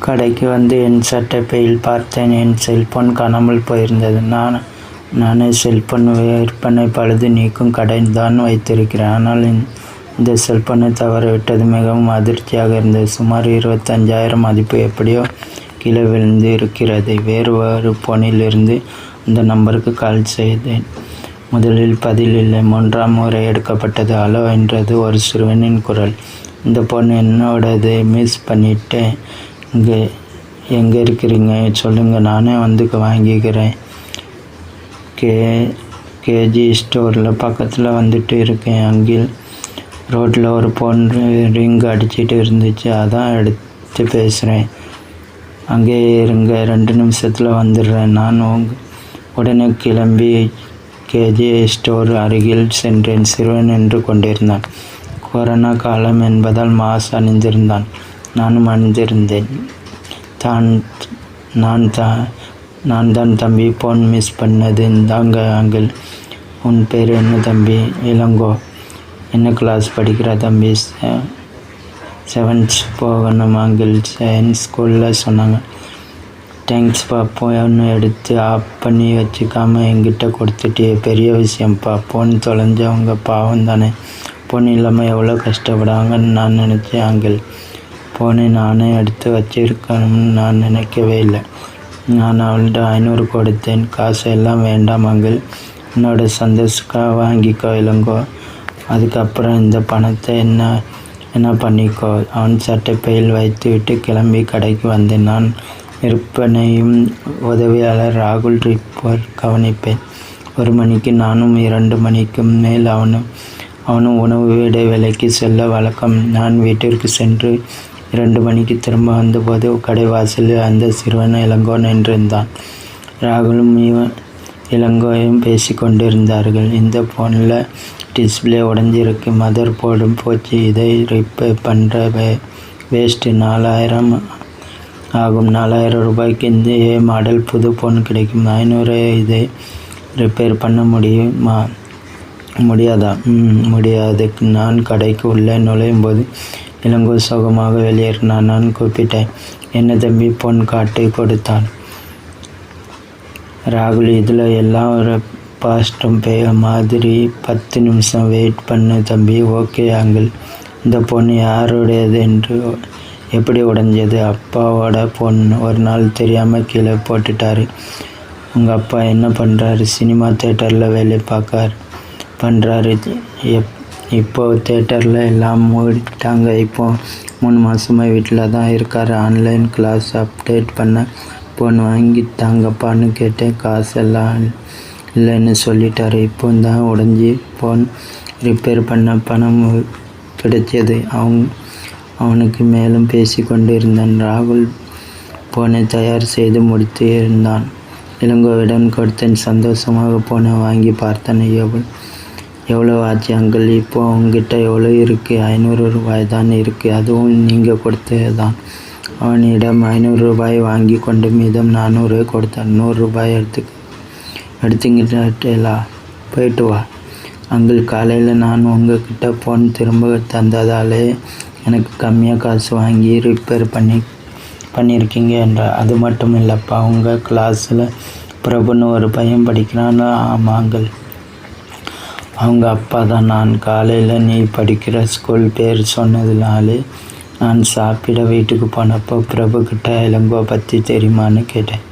கடைக்கு வந்து என் சட்டை பையில் பார்த்தேன். என் செல்போன் காணாமல் போயிருந்தது. நான் நானே செல்போன் விற்பனை பழுது நீக்கும் கடை தான் வைத்திருக்கிறேன். ஆனால் இந்த- இந்த செல்போனை தவறவிட்டது. மிகவும் அதிர்ச்சியாக இருந்தது. சுமார் இருபத்தஞ்சாயிரம் மதிப்பு எப்படியோ கீழே விழுந்து இருக்கிறது. வேறு ஒரு போனிலிருந்து அந்த நம்பருக்கு கால் செய்தேன். முதலில் பதில் இல்லை. மூன்றாம் முறை எடுக்கப்பட்டது. ஹலோ என்றது ஒரு சிறுவனின் குரல். இந்த பொண்ணு என்னோடது மிஸ் பண்ணிட்டேன். இங்கே எங்கே இருக்கிறீங்க? சொல்லுங்கள் நானே வந்து வாங்கிக்கிறேன். கே கேஜி ஸ்டோரில் பக்கத்தில் வந்துட்டு இருக்கேன். அங்கே ரோட்டில் ஒரு பொன் ரிங் அடிச்சிட்டு இருந்துச்சு. அதான் எடுத்து பேசுகிறேன் அங்கே இருங்க ரெண்டு நிமிஷத்தில் வந்துடுறேன். நான் உடனே கிளம்பி கேஜி ஸ்டோர் அருகில் சென்றேன். சிறுவன் நின்று கொண்டிருந்தான். கொரோனா காலம் என்பதால் மாஸ் அணிந்திருந்தான். நானும் அணிந்திருந்தேன். தான் நான் தான் நான் தான் தம்பி போன் மிஸ் பண்ணது. தாங்க அங்கிள் உன் பேர் என்ன தம்பி? இளங்கோ. என்ன கிளாஸ் படிக்கிற தம்பி? செவன்த் போகணும் அங்கிள். சயின்ஸ் ஸ்கூலில் சொன்னாங்க. தேங்க்ஸ்ப்பா ஒன்று எடுத்து ஆஃப் பண்ணி வச்சுக்காம என்கிட்ட கொடுத்துட்டே பெரிய விஷயம்ப்பா ஃபோன் தொலைஞ்சவங்க பாவம் தானே. பொண்ணு இல்லாமல் எவ்வளோ கஷ்டப்படுவாங்கன்னு நான் நினச்சேன் அங்கிள். ஃபோனை நானே எடுத்து வச்சிருக்கணும்னு நான் நினைக்கவே இல்லை. நான் அவள்கிட்ட ஐநூறு கொடுத்தேன். காசு எல்லாம் வேண்டாம் அங்கிள். என்னோட சந்தோஷக்காக வாங்கிக்கோ இளங்கோ. அதுக்கப்புறம் இந்த பணத்தை என்ன என்ன பண்ணிக்கோ? அவன் சட்டைப்பையில் வைத்துவிட்டு கிளம்பி கடைக்கு வந்தேன். நான் விற்பனையும் உதவியாளர் ராகுல் ரிப்போர் கவனிப்பேன். ஒரு மணிக்கு நானும் இரண்டு மணிக்கும் மேல் அவனும் அவனும் உணவு இடைவேளைக்கு செல்ல வழக்கம். நான் வீட்டிற்கு சென்று இரண்டு மணிக்கு திரும்ப வந்தபோது கடை வாசலில் அந்த சிறுவன் இளங்கோ நின்றிருந்தான் ராகுலும் இவன் இளங்கோயும் பேசி கொண்டிருந்தார்கள். இந்த ஃபோனில் டிஸ்பிளே உடஞ்சிருக்கு. மதர் போர்டும் போச்சு இதை ரிப்பேர் பண்ணுற வே வேஸ்ட்டு நாலாயிரம் ஆகும். நாலாயிரம் ரூபாய்க்கு இந்த மாடல் புது ஃபோன் கிடைக்கும். ஐநூறு இதை ரிப்பேர் பண்ண முடியுமா? முடியாதா? முடியாது. நான் கடைக்கு உள்ளே நுழையும் போது இளங்கோ சோகமாக வெளியேறினான். நான் கூப்பிட்டேன். என்ன தம்பி? பொன் காட்டி கொடுத்தான். ராகுல் இதில் எல்லாம் ஒரு பாஸ்டும் பே மாதிரி பத்து நிமிஷம் வெயிட் பண்ணு தம்பி. Okay uncle. இந்த பொண்ணு யாருடையது என்று எப்படி உடைஞ்சது? அப்பாவோட பொண்ணு ஒரு நாள் தெரியாமல் கீழே போட்டுட்டாரு. உங்கள் அப்பா என்ன பண்ணுறாரு சினிமா தேட்டரில் வேலை பார்க்கார். பண்ணுறாரு எப் இப்போ தேட்டரில் எல்லாம் மூடிட்டாங்க. இப்போ மூணு மாதமாக வீட்டில் தான் இருக்கார். ஆன்லைன் கிளாஸ் அப்டேட் பண்ண ஃபோன் வாங்கிட்டாங்கப்பான்னு கேட்டேன். காசெல்லாம் இல்லைன்னு சொல்லிட்டாரு. இப்போ தான் உடஞ்சி ஃபோன் ரிப்பேர் பண்ண பணம் கிடைச்சது. அவங்க அவனுக்கு மேலும் பேசி கொண்டிருந்தான் ராகுல் போனை தயார் செய்து முடித்து இருந்தான். இளங்கோவிடம் கொடுத்தேன். சந்தோஷமாக போனை வாங்கி பார்த்தேன். எவ்வளோ எவ்வளோ ஆச்சு அங்கிள்? இப்போ உங்ககிட்ட எவ்வளோ இருக்குது ஐநூறு ரூபாய் தான் இருக்குது அதுவும் நீங்கள் கொடுத்தது தான் அவனிடம் ஐநூறு ரூபாய் வாங்கி கொண்டு மீதம் நானூறு கொடுத்தான். நூறு ரூபாய் எடுத்து எடுத்துக்கிட்டேலா? போயிட்டு வா. அங்கிள் காலையில் நான் உங்ககிட்ட ஃபோன் திரும்ப தந்ததாலே எனக்கு கம்மியாக காசு வாங்கி ரிப்பேர் பண்ணி பண்ணியிருக்கீங்க என்றார் அது மட்டும் இல்லைப்பா. உங்கள் கிளாஸில் பிரபுன்னு ஒரு பையன் படிக்கிறான். ஆமாங்கள் அவங்க அப்பா தான். நான் காலையில் நீ படிக்கிற ஸ்கூல் பேர் சொன்னதுனாலே நான் சாப்பிட வீட்டுக்கு போனப்போ பிரபுக்கிட்ட இளங்கோ பற்றி தெரியுமான்னு கேட்டேன்.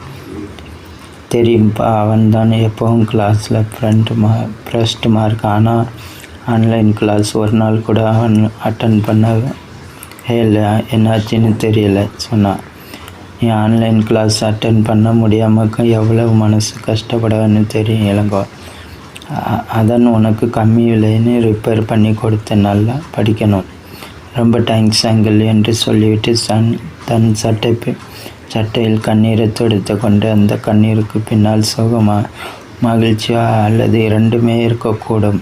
தெரியும்ப்பா அவன் தான் எப்போவும் கிளாஸில் ஃப்ரெண்ட் மா ஃபஸ்ட்டு மார்க் ஆனால் ஆன்லைன் கிளாஸ் ஒரு நாள் கூட அவன் அட்டன் பண்ண இல்லை என்னாச்சுன்னு தெரியல சொன்னான் நீ ஆன்லைன் கிளாஸ் அட்டன் பண்ண முடியாமல் எவ்வளவு மனசு கஷ்டப்படுவேன்னு தெரியும் இளங்கோ அதான் உனக்கு கம்மி விலைன்னு ரிப்பேர் பண்ணி கொடுத்து நல்லா படிக்கணும். ரொம்ப தேங்க்ஸ் அங்கிள் என்று சொல்லிவிட்டு சன் தன் சட்டை பி- சட்டையில் கண்ணீரை துடைத்து கொண்டு அந்த கண்ணீருக்கு பின்னால் சுகமா மகிழ்ச்சியா அல்லது இரண்டுமே இருக்கக்கூடும்.